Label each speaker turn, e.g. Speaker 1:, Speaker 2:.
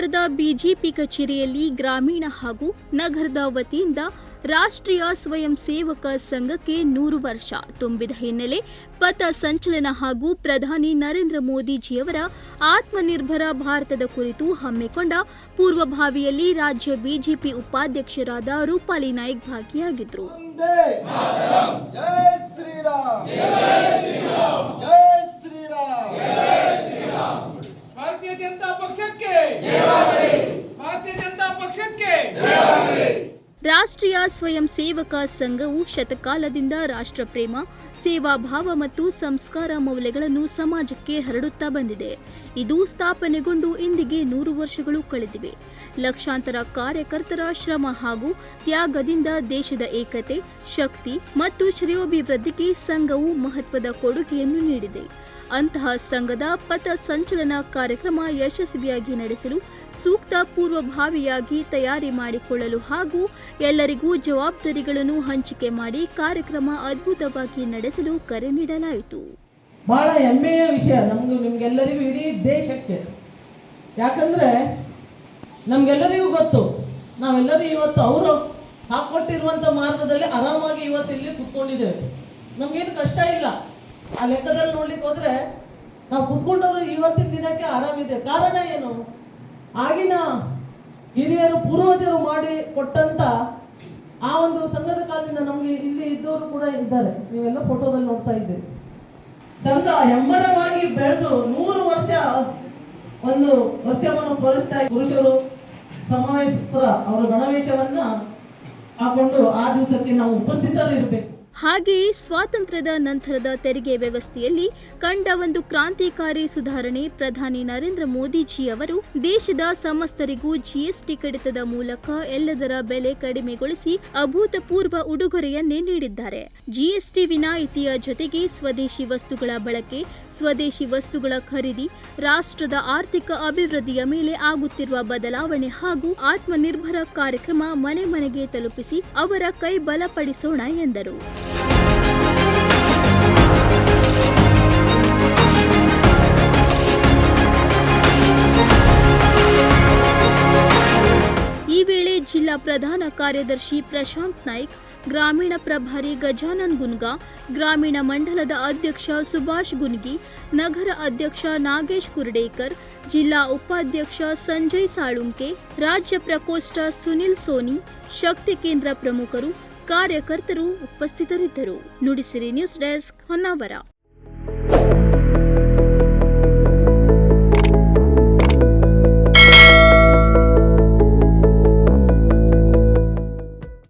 Speaker 1: ಕಾರವಾರದ ಬಿಜೆಪಿ ಕಚೇರಿಯಲ್ಲಿ ಗ್ರಾಮೀಣ ಹಾಗೂ ನಗರದ ವತಿಯಿಂದ ರಾಷ್ಟ್ರೀಯ ಸ್ವಯಂ ಸೇವಕ ಸಂಘಕ್ಕೆ ನೂರು ವರ್ಷ ತುಂಬಿದ ಹಿನ್ನೆಲೆ ಪಥ ಸಂಚಲನ ಹಾಗೂ ಪ್ರಧಾನಿ ನರೇಂದ್ರ ಮೋದಿಜಿಯವರ ಆತ್ಮನಿರ್ಭರ ಭಾರತದ ಕುರಿತು ಹಮ್ಮಿಕೊಂಡ ಪೂರ್ವಭಾವಿಯಲ್ಲಿ ರಾಜ್ಯ ಬಿಜೆಪಿ ಉಪಾಧ್ಯಕ್ಷರಾದ ರೂಪಾಲಿ ನಾಯ್ಕ್ ಭಾಗಿಯಾಗಿದ್ದರು
Speaker 2: ಒಂದೇ ಜೈ ಶ್ರೀರಾಮ್. ಜೈ ಶ್ರೀರಾಮ್.
Speaker 3: ಭಾರತೀಯ ಜನತಾ ಪಕ್ಷಕ್ಕೆ ಭಾರತೀಯ ಜನತಾ ಪಕ್ಷಕ್ಕೆ.
Speaker 1: ರಾಷ್ಟ್ರೀಯ ಸ್ವಯಂ ಸೇವಕ ಸಂಘವು ಶತಕಾಲದಿಂದ ರಾಷ್ಟ್ರಪ್ರೇಮ ಸೇವಾಭಾವ ಮತ್ತು ಸಂಸ್ಕಾರ ಮೌಲ್ಯಗಳನ್ನು ಸಮಾಜಕ್ಕೆ ಹರಡುತ್ತಾ ಬಂದಿದೆ. ಇದು ಸ್ಥಾಪನೆಗೊಂಡು ಇಂದಿಗೆ ನೂರು ವರ್ಷಗಳು ಕಳೆದಿವೆ. ಲಕ್ಷಾಂತರ ಕಾರ್ಯಕರ್ತರ ಶ್ರಮ ಹಾಗೂ ತ್ಯಾಗದಿಂದ ದೇಶದ ಏಕತೆ, ಶಕ್ತಿ ಮತ್ತು ಶ್ರೇಯೋಭಿವೃದ್ಧಿಗೆ ಸಂಘವು ಮಹತ್ವದ ಕೊಡುಗೆಯನ್ನು ನೀಡಿದೆ. ಅಂತಹ ಸಂಘದ ಪಥ ಸಂಚಲನ ಕಾರ್ಯಕ್ರಮ ಯಶಸ್ವಿಯಾಗಿ ನಡೆಸಲು ಸೂಕ್ತ ಪೂರ್ವಭಾವಿಯಾಗಿ ತಯಾರಿ ಮಾಡಿಕೊಳ್ಳಲು ಹಾಗೂ ಎಲ್ಲರಿಗೂ ಜವಾಬ್ದಾರಿಗಳನ್ನು ಹಂಚಿಕೆ ಮಾಡಿ ಕಾರ್ಯಕ್ರಮ ಅದ್ಭುತವಾಗಿ ನಡೆಸಲು ಕರೆ ನೀಡಲಾಯಿತು.
Speaker 4: ಬಹಳ ಹೆಮ್ಮೆಯ ವಿಷಯ ನಮ್ದು, ನಿಮ್ಗೆಲ್ಲರಿಗೂ ಇಡೀ ದೇಶಕ್ಕೆ. ಯಾಕಂದ್ರೆ ನಮ್ಗೆಲ್ಲರಿಗೂ ಗೊತ್ತು, ನಾವೆಲ್ಲರೂ ಇವತ್ತು ಅವರು ಹಾಕೊಟ್ಟಿರುವಂತ ಮಾರ್ಗದಲ್ಲಿ ಆರಾಮಾಗಿ ಇವತ್ತು ಇಲ್ಲಿ ಕುತ್ಕೊಂಡಿದ್ದೇವೆ. ನಮಗೇನು ಕಷ್ಟ ಇಲ್ಲ. ಆ ಲೆಕ್ಕದಲ್ಲಿ ನೋಡ್ಲಿಕ್ಕೆ ಹೋದ್ರೆ ನಾವು ಕುತ್ಕೊಂಡವರು ಇವತ್ತಿನ ದಿನಕ್ಕೆ ಆರಾಮಿದೆ. ಕಾರಣ ಏನು? ಆಗಿನ ಹಿರಿಯರು, ಪೂರ್ವಜರು ಮಾಡಿ ಕೊಟ್ಟಂತ ಆ ಒಂದು ಸಂಘದ ಕಾಲದಿಂದ ನಮಗೆ ಇಲ್ಲಿ ಇದ್ದವರು ಕೂಡ ಇದ್ದಾರೆ. ನೀವೆಲ್ಲ ಫೋಟೋದಲ್ಲಿ ನೋಡ್ತಾ ಇದ್ದೀರಿ. ಸಂಘ ಹೆಮ್ಮರವಾಗಿ ಬೆಳೆದು ನೂರು ವರ್ಷ, ಒಂದು ವರ್ಷವನ್ನು ತೋರಿಸ್ತಾ ಪುರುಷರು ಸಮಾವೇಶ ಅವರ ಗಣವೇಶವನ್ನ ಹಾಕೊಂಡು ಆ ದಿವಸಕ್ಕೆ ನಾವು ಉಪಸ್ಥಿತರಿರಬೇಕು.
Speaker 1: ಹಾಗೆಯೇ ಸ್ವಾತಂತ್ರ್ಯದ ನಂತರದ ತೆರಿಗೆ ವ್ಯವಸ್ಥೆಯಲ್ಲಿ ಕಂಡ ಒಂದು ಕ್ರಾಂತಿಕಾರಿ ಸುಧಾರಣೆ ಪ್ರಧಾನಿ ನರೇಂದ್ರ ಮೋದಿಜಿ ಅವರು ದೇಶದ ಸಮಸ್ತರಿಗೂ ಜಿಎಸ್ಟಿ ಕಡಿತದ ಮೂಲಕ ಎಲ್ಲದರ ಬೆಲೆ ಕಡಿಮೆಗೊಳಿಸಿ ಅಭೂತಪೂರ್ವ ಉಡುಗೊರೆಯನ್ನೇ ನೀಡಿದ್ದಾರೆ. ಜಿಎಸ್ಟಿ ವಿನಾಯಿತಿಯ ಜೊತೆಗೆ ಸ್ವದೇಶಿ ವಸ್ತುಗಳ ಬಳಕೆ, ಸ್ವದೇಶಿ ವಸ್ತುಗಳ ಖರೀದಿ, ರಾಷ್ಟ್ರದ ಆರ್ಥಿಕ ಅಭಿವೃದ್ಧಿಯ ಮೇಲೆ ಆಗುತ್ತಿರುವ ಬದಲಾವಣೆ ಹಾಗೂ ಆತ್ಮನಿರ್ಭರ ಕಾರ್ಯಕ್ರಮ ಮನೆ ಮನೆಗೆ ತಲುಪಿಸಿ ಅವರ ಕೈ ಬಲಪಡಿಸೋಣ ಎಂದರು. ಈ ವೇಳೆ ಜಿಲ್ಲಾ ಪ್ರಧಾನ ಕಾರ್ಯದರ್ಶಿ ಪ್ರಶಾಂತ್ ನಾಯ್ಕ್ ಗ್ರಾಮೀಣ ಪ್ರಭಾರಿ ಗಜಾನನ್ ಗುನ್ಗಾ ಗ್ರಾಮೀಣ ಮಂಡಲದ ಅಧ್ಯಕ್ಷ ಸುಭಾಷ್ ಗುನ್ಗಿ ನಗರ ಅಧ್ಯಕ್ಷ ನಾಗೇಶ್ ಕುರ್ಡೇಕರ್ ಜಿಲ್ಲಾ ಉಪಾಧ್ಯಕ್ಷ ಸಂಜಯ್ ಸಾಳುಂಕೆ ರಾಜ್ಯ ಪ್ರಕೋಷ್ಠ ಸುನಿಲ್ ಸೋನಿ ಶಕ್ತಿ ಕೇಂದ್ರ ಪ್ರಮುಖರು ಕಾರ್ಯಕರ್ತರು ಉಪಸ್ಥಿತರಿದ್ದರು. Nudisiri news desk Honnavar.